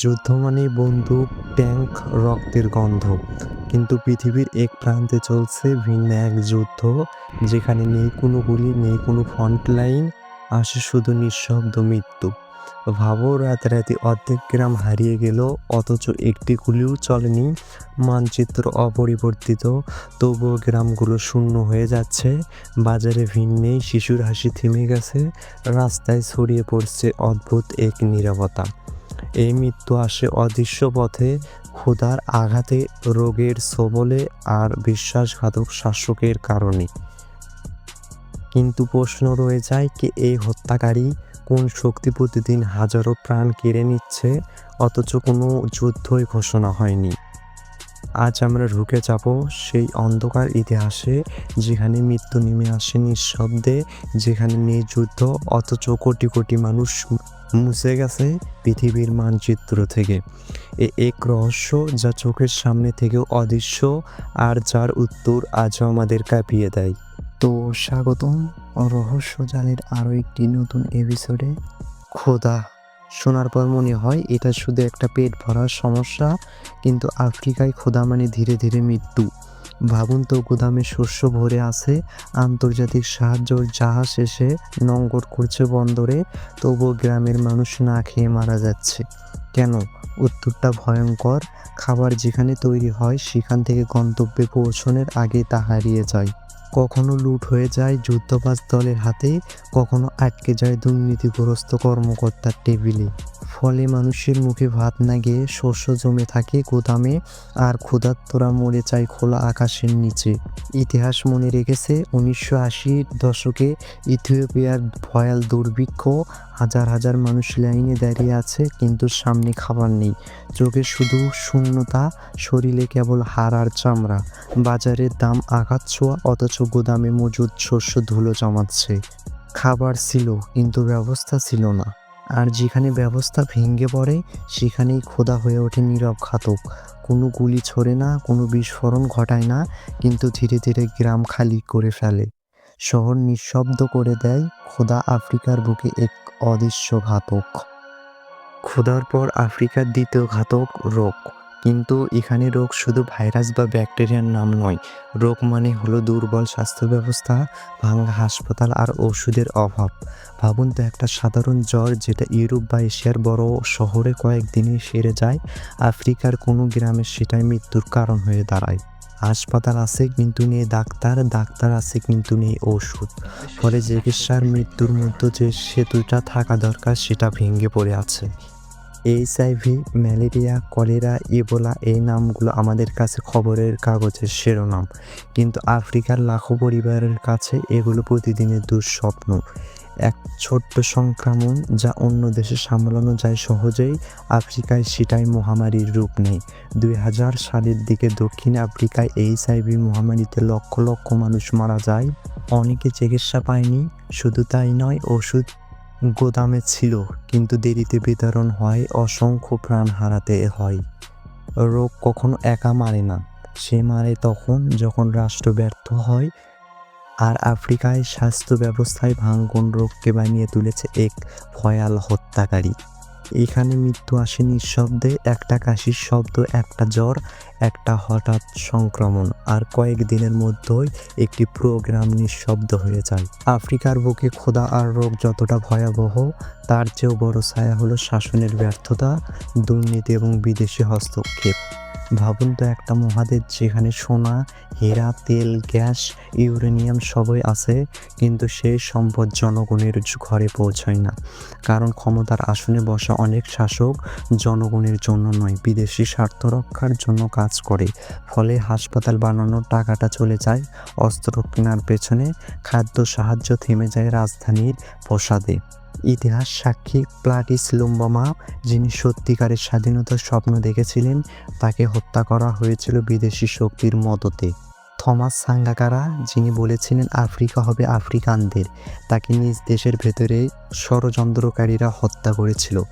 যুদ্ধ মানেই বন্দুক, ট্যাঙ্ক, রক্তের গন্ধ। কিন্তু পৃথিবীর এক প্রান্তে চলছে ভিন্ন এক যুদ্ধ, যেখানে নেই কোনো গুলি, নেই কোনো ফ্রন্ট লাইন আসে শুধু নিঃশব্দ মৃত্যু। ভাবো, রাতারাতি অর্ধেক গ্রাম হারিয়ে গেল, অথচ একটি গুলিও চলেনি। মানচিত্র অপরিবর্তিত, তবুও গ্রামগুলো শূন্য হয়ে যাচ্ছে। বাজারে ভিড় নেই, শিশুর হাসি থেমে গেছে। রাস্তায় ছড়িয়ে পড়ছে অদ্ভুত এক নীরবতা। এই মৃত্যু আসে অদৃশ্য পথে। ক্ষুধার আঘাতে, রোগের সবলে আর বিশ্বাসঘাতক শাসকের কারণে। কিন্তু প্রশ্ন রয়ে যায় কি এই হত্যাকারী কোন শক্তি প্রতিদিন হাজারো প্রাণ কেড়ে নিচ্ছে? অথচ কোনো যুদ্ধই ঘোষণা হয়নি। আজ আমরা ঢুকে যাব সেই অন্ধকার ইতিহাসে, যেখানে মৃত্যু নেমে আসে নিঃশব্দে, যেখানে নেই যুদ্ধ, অথচ কোটি কোটি মানুষ মুছে গেছে পৃথিবীর মানচিত্র থেকে। এ এক রহস্য যা চোখের সামনে থেকেও অদৃশ্য আর যার উত্তর আজও আমাদের কাঁপিয়ে দেয়। তো স্বাগতম রহস্য জালের আরও একটি নতুন এপিসোডে খোদা। শোনার পর মনে হয় এটা শুধু একটা পেট ভরার সমস্যা, কিন্তু আফ্রিকায় খোদা মানে ধীরে ধীরে মৃত্যু। ভাবুন তো গুদামে শস্য ভরে আছে, আন্তর্জাতিক সাহায্যর জাহাজ এসে নঙ্গর করছে বন্দরে, তবুও গ্রামের মানুষ না খেয়ে মারা যাচ্ছে। কেন? উত্তরটা ভয়ঙ্কর। খাবার যেখানে তৈরি হয়, সেখান থেকে গন্তব্যে পৌঁছনের আগে তা হারিয়ে যায়। কখনো লুট হয়ে যায় যুদ্ধবাজ দলের হাতে কখনো আটকে যায় দুর্নীতিগ্রস্ত কর্মকর্তার টেবিলে। ফলে মানুষের মুখে ভাত না গিয়ে শস্য জমে থাকে গুদামে আর ক্ষুধার্তরা মরে যায় খোলা আকাশের নিচে। ইতিহাস মনে রেখেছে উনিশশো আশির দশকে ইথিওপিয়ার ভয়াল দুর্ভিক্ষ হাজার হাজার মানুষ লাইনে দাঁড়িয়ে আছে কিন্তু সামনে খাবার নেই। চোখে শুধু শূন্যতা, শরীরে কেবল হাড় আর চামড়া। বাজারের দাম আঘাত ছোঁয়া, অথচ গুদামে মজুদ শস্য ধুলো জমাচ্ছে। খাবার ছিল, কিন্তু ব্যবস্থা ছিল না। আর যেখানে ব্যবস্থা ভেঙে পড়ে, সেখানেই খোদা হয়ে ওঠে নীরব ঘাতক। কোনো গুলি ছোড়ে না, কোনো বিস্ফোরণ ঘটায় না, কিন্তু ধীরে ধীরে গ্রাম খালি করে ফেলে। শহর নিঃশব্দ করে দেয় খোদা আফ্রিকার বুকে এক অদৃশ্য ঘাতক। খোদার পর আফ্রিকার দ্বিতীয় ঘাতক রোগ। কিন্তু এখানে রোগ শুধু ভাইরাস বা ব্যাকটেরিয়ার নাম নয়। রোগ মানে হলো দুর্বল স্বাস্থ্য ব্যবস্থা, ভাঙ্গা হাসপাতাল আর ওষুধের অভাব। ভাবুন তো একটা সাধারণ জ্বর যেটা ইউরোপ বা এশিয়ার বড় শহরে কয়েকদিনে সেরে যায়, আফ্রিকার কোনো গ্রামে সেটাই মৃত্যুর কারণ হয়ে দাঁড়ায়। হাসপাতাল আছে কিন্তু নেই ডাক্তার ডাক্তার আছে কিন্তু নেই ওষুধ। ফলে চিকিৎসার মৃত্যুর মধ্যে যে সেতুটা থাকা দরকার সেটা ভেঙে পড়ে আছে। এইচআইভি, ম্যালেরিয়া, কলেরা, ইবোলা এই নামগুলো আমাদের কাছে খবরের কাগজের শিরোনাম। কিন্তু আফ্রিকার লাখো পরিবারের কাছে এগুলো প্রতিদিনের দুঃস্বপ্ন। এক ছোট্ট সংক্রমণ যা অন্য দেশে সামলানো যায় সহজেই আফ্রিকায় সেটাই মহামারীর রূপ নেয়। দুই হাজার সালের দিকে দক্ষিণ আফ্রিকায় এইচআইভি মহামারীতে লক্ষ লক্ষ মানুষ মারা যায়। অনেকে চিকিৎসা পায়নি, শুধু তাই নয়, ওষুধ গোদামে ছিল, কিন্তু দেরিতে বিতরণ হয়, অসংখ্য প্রাণ হারাতে হয়। রোগ কখনো একা মারে না। সে মারে তখন যখন রাষ্ট্র ব্যর্থ হয়, আর আফ্রিকায় স্বাস্থ্য ব্যবস্থায় ভাঙ্গন রোগকে বানিয়ে তুলেছে এক ভয়াল হত্যাকারী। এখানে মৃত্যু আসে নিঃশব্দে, একটা কাশির শব্দ, একটা জ্বর, একটা হঠাৎ সংক্রমণ। আর কয়েকদিনের মধ্যেই একটি প্রোগ্রাম নিঃশব্দ হয়ে যায়। আফ্রিকার বুকে খোদা আর রোগ যতটা ভয়াবহ, তার চেয়েও বড় ছায়া হলো শাসনের ব্যর্থতা, দুর্নীতি এবং বিদেশি হস্তক্ষেপ। ভাবুন তো একটা মহাদেশ যেখানে সোনা, হীরা, তেল, গ্যাস, ইউরেনিয়াম সবই আছে, কিন্তু সেই সম্পদ জনগণের ঘরে পৌঁছায় না। কারণ ক্ষমতার আসনে বসা অনেক শাসক জনগণের জন্য নয়, বিদেশি স্বার্থ রক্ষার জন্য কাজ করে। ফলে হাসপাতাল বানানোর টাকাটা চলে যায় অস্ত্র কেনার পেছনে, খাদ্য সাহায্য থেমে যায় রাজধানীর প্রসাদে। ইতিহাস, সাক্ষী, প্লাটিস, লুম্বামা, যিনি সত্যিকারের স্বাধীনতার স্বপ্ন দেখেছিলেন, তাকে হত্যা করা হয়েছিল বিদেশি শক্তির মদতে। থমাস সাঙ্গাকারা, যিনি বলেছিলেন আফ্রিকা হবে আফ্রিকানদের, তাকে নিজ দেশের ভেতরে ষড়যন্ত্রকারীরা হত্যা করেছিল।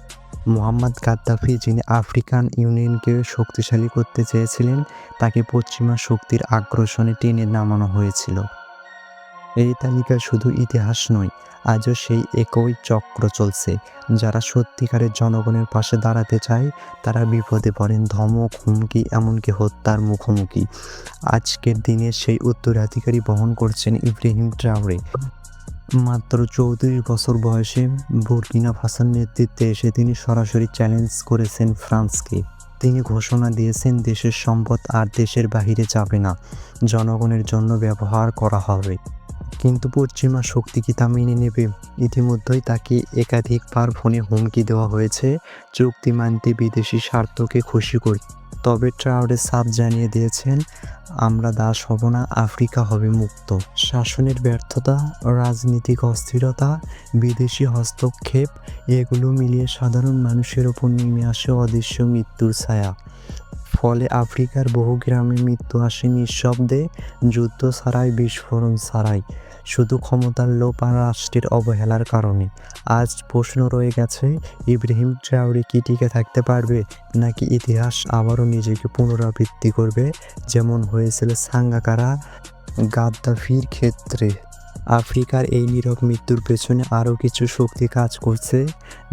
মোহাম্মদ গাদ্দাফি, যিনি আফ্রিকান ইউনিয়নকে শক্তিশালী করতে চেয়েছিলেন, তাকে পশ্চিমা শক্তির আগ্রাসনে টেনে নামানো হয়েছিল। এই তালিকা শুধু ইতিহাস নয়, আজও সেই একই চক্র চলছে। যারা সত্যিকারের জনগণের পাশে দাঁড়াতে চায়, তারা বিপদে পড়েন, ধমক, হুমকি, এমনকি হত্যার মুখোমুখি। আজকের দিনে সেই উত্তরাধিকারী বহন করছেন ইব্রাহিম ট্রাউরে। মাত্র চৌত্রিশ বছর বয়সে বুর্কিনা ফাসোর নেতৃত্বে এসে তিনি সরাসরি চ্যালেঞ্জ করেছেন ফ্রান্সকে। তিনি ঘোষণা দিয়েছেন, দেশের সম্পদ আর দেশের বাহিরে যাবে না। জনগণের জন্য ব্যবহার করা হবে। কিন্তু পশ্চিমা শক্তি কি তা মেনে নেবে? ইতিমধ্যেই তাকে একাধিকবার ফোনে হুমকি দেওয়া হয়েছে, চুক্তি মানতে বিদেশি স্বার্থকে খুশি করি তবে ট্রাউডে সাপ জানিয়ে দিয়েছেন, আমরা দাস হব না, আফ্রিকা হবে মুক্ত। শাসনের ব্যর্থতা, রাজনীতিক অস্থিরতা, বিদেশি হস্তক্ষেপ, এগুলো মিলিয়ে সাধারণ মানুষের ওপর নেমে আসে অদৃশ্য মৃত্যুর ছায়া। ফলে আফ্রিকার বহু গ্রামে মৃত্যু আসে নিঃশব্দে, যুদ্ধ ছাড়াই, বিস্ফোরণ ছাড়াই। শুধু ক্ষমতার লোপ আর রাষ্ট্রের অবহেলার কারণে। আজ প্রশ্ন রয়ে গেছে, ইব্রাহিম ট্রাউরি কি টিকে থাকতে পারবে? নাকি ইতিহাস আবারও নিজেকে পুনরাবৃত্তি করবে? যেমন হয়েছিল সাঙ্গাকারা, গাদ্দাফির ক্ষেত্রে। আফ্রিকার এই নীরব মৃত্যুর পেছনে আরও কিছু শক্তি কাজ করছে,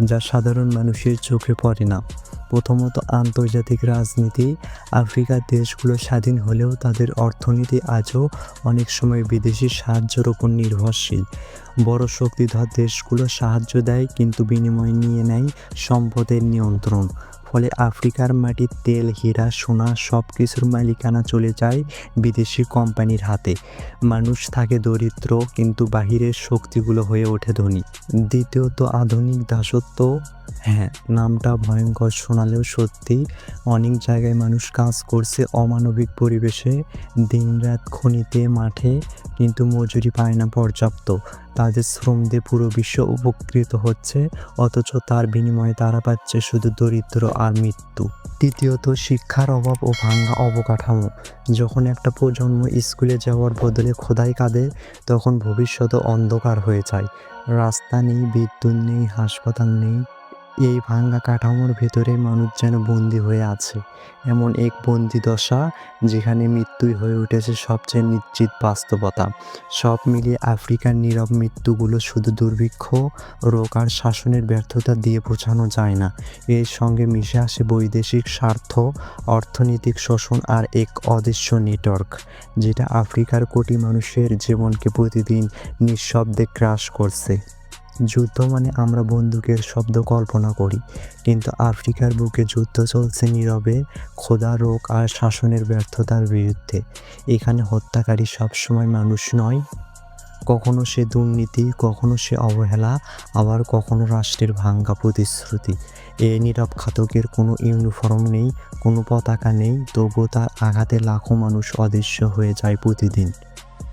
যা সাধারণ মানুষের চোখে পড়ে না। প্রথমত আন্তর্জাতিক রাজনীতি, আফ্রিকার দেশগুলো স্বাধীন হলেও তাদের অর্থনীতি আজও অনেক সময় বিদেশি সাহায্যের ওপর নির্ভরশীল। বড় শক্তিধর দেশগুলো সাহায্য দেয় কিন্তু বিনিময় নিয়ে নেয় সম্পদের নিয়ন্ত্রণ। ফলে আফ্রিকার মাটির তেল, হীরা, সোনা সব কিছুর মালিকানা চলে যায় বিদেশি কোম্পানির হাতে। মানুষ থাকে দরিদ্র কিন্তু বাহিরের শক্তিগুলো হয়ে ওঠে ধনী। দ্বিতীয়ত আধুনিক দাসত্ব। হ্যাঁ নামটা ভয়ঙ্কর, শোনালেও সত্যি। অনেক জায়গায় মানুষ কাজ করছে অমানবিক পরিবেশে। দিনরাত খনিতে, মাঠে কিন্তু মজুরি পায় না পর্যাপ্ত। তাদের শ্রম দিয়ে পুরো বিশ্ব উপকৃত হচ্ছে, অথচ তার বিনিময়ে তারা পাচ্ছে শুধু দরিদ্র আর মৃত্যু। তৃতীয়ত, শিক্ষার অভাব ও ভাঙ্গা অবকাঠামো। যখন একটা প্রজন্ম স্কুলে যাওয়ার বদলে খোদাই কাঁদে, তখন ভবিষ্যৎ অন্ধকার হয়ে যায়। রাস্তা নেই, বিদ্যুৎ নেই, হাসপাতাল নেই এই ভাঙ্গা কাঠামোর ভেতরে মানুষ যেন বন্দি হয়ে আছে। এমন এক বন্দি দশা, যেখানে মৃত্যুই হয়ে উঠেছে সবচেয়ে নিশ্চিত বাস্তবতা। সব মিলিয়ে আফ্রিকার নীরব মৃত্যুগুলো শুধু দুর্ভিক্ষ, রোগ আর শাসনের ব্যর্থতা দিয়ে বোঝানো যায় না। এর সঙ্গে মিশে আসে বৈদেশিক স্বার্থ, অর্থনৈতিক শোষণ আর এক অদৃশ্য নেটওয়ার্ক, যেটা আফ্রিকার কোটি মানুষের জীবনকে প্রতিদিন নিঃশব্দে ক্রাশ করছে। যুদ্ধ মানে আমরা বন্দুকের শব্দ কল্পনা করি। কিন্তু আফ্রিকার বুকে যুদ্ধ চলছে নীরবে, খোদা রোগ আর শাসনের ব্যর্থতার বিরুদ্ধে। এখানে হত্যাকারী সবসময় মানুষ নয়। কখনো সে দুর্নীতি, কখনো সে অবহেলা, আবার কখনো রাষ্ট্রের ভাঙ্গা প্রতিশ্রুতি। এ নীরব ঘাতকের কোনো ইউনিফর্ম নেই, কোনো পতাকা নেই, তবুও তার আঘাতে লাখো মানুষ অদৃশ্য হয়ে যায় প্রতিদিন।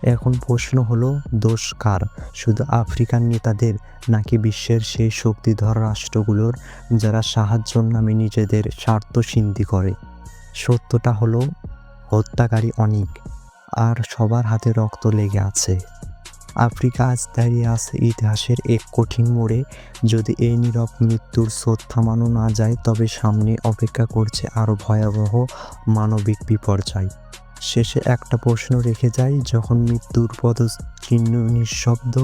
এখন প্রশ্ন হলো, দোষ কার? শুধু আফ্রিকান নেতাদের নাকি বিশ্বের সেই শক্তিধর রাষ্ট্রগুলোর যারা সাহায্যর নামে নিজেদের স্বার্থ সিদ্ধি করে? সত্যটা হলো, হত্যাকারী অনেক, আর সবার হাতে রক্ত লেগে আছে। আফ্রিকা আজ দাঁড়িয়ে আছে ইতিহাসের এক কঠিন মোড়ে। যদি এই নীরব মৃত্যুর স্রোত থামানো না যায়, তবে সামনে অপেক্ষা করছে আরও ভয়াবহ মানবিক বিপর্যয়। শেষে একটা প্রশ্ন রেখে যাই, যখন মৃত্যুর পদচিহ্ন নিঃশব্দ,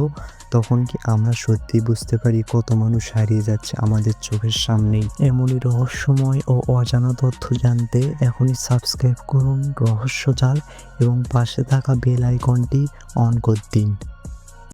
তখন কি আমরা সত্যি বুঝতে পারি কত মানুষ হারিয়ে যাচ্ছে আমাদের চোখের সামনেই? এমনই রহস্যময় ও অজানা তথ্য জানতে এখনই সাবস্ক্রাইব করুন রহস্য জাল এবং পাশে থাকা বেল আইকনটি অন করে দিন।